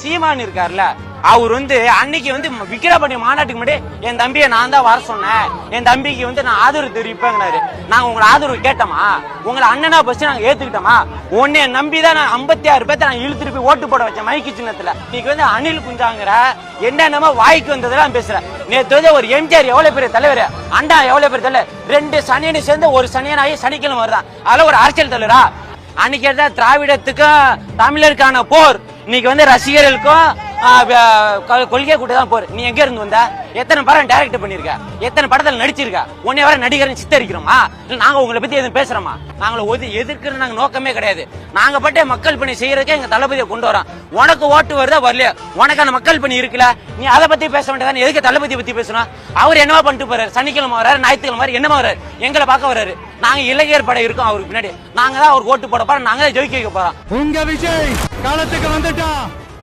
சீமான் இருக்கார்ல அவர் வந்து அன்னைக்கு வந்து விக்கிரபணி மாநாட்டுக்கு முன்னாடி என் தம்பியை நான் தான் வர சொன்னேன். என் தம்பிக்கு வந்து நான் ஆதரவு தெரிவிப்பேங்கிறாரு. நாங்க உங்களை ஆதரவு கேட்டோமா உங்களை அண்ணனா பஸ் நாங்க ஏத்துக்கிட்டோமா உன்னை நம்பி தான் நான் ஐம்பத்தி ஆறு பேர்த்த நான் இழுத்துட்டு போய் ஓட்டு போட வச்சேன் மைக்கு சின்னத்துல. இன்னைக்கு வந்து அனில் குஞ்சாங்கிற என்னென்னமோ வாய்க்கு வந்ததெல்லாம் பேசுறேன் நேத்து வந்து ஒரு எம்ஜிஆர் எவ்வளவு பெரிய தலைவர்? அண்டா எவ்வளவு பெரிய தலைவர்? ரெண்டு சனியனு சேர்ந்து ஒரு சனியன் ஆகி சனிக்கிழமை வருதான். அதெல்லாம் ஒரு அரசியல் தலைவரா? அன்னைக்கு திராவிடத்துக்கும் தமிழருக்கான போர். இன்னைக்கு வந்து ரசிகர்களுக்கும் ஆ, வ- கொ- கொள்கை கூட்ட தான் போற. நீ எங்க இருந்து வந்த? எத்தனை படம் டைரக்ட் பண்ணிருக்க? எத்தனை படத்துல நடிச்சிருக்க? உன்னை வர நடிகர்னு சித்தரிக்கிறோமா? இல்ல நாங்க உங்களை பத்தி எதுவும் பேசுறோமா? நாங்கள ஒது எதிர்க்கிற நாங்க நோக்கமே கிடையாது. நாங்க பட்டே மக்கள் பணி செய்யறதுக்கே எங்க தளபதியை கொண்டு வரோம். உனக்கு ஓட்டு வருதா வரலையா? உனக்கான மக்கள் பணி இருக்குல்ல? நீ அதை பத்தி பேச வேண்டியதான்? எதுக்கு தளபதியை பத்தி பேசணும்? அவர் என்னவா பண்ணிட்டு போறாரு. சனிக்கிழமை வராரு ஞாயிற்றுக்கிழமை வராரு என்னமா வராரு எங்களை பார்க்க வராரு நாங்க இளைஞர் படை இருக்கோம் அவருக்கு பின்னாடி. நாங்க தான் அவருக்கு ஓட்டு போட போறோம். நாங்க தான் ஜெயிக்க வைக்க போறோம். உங்க விஜய் காலத்துக்கு வந்துட்டான்.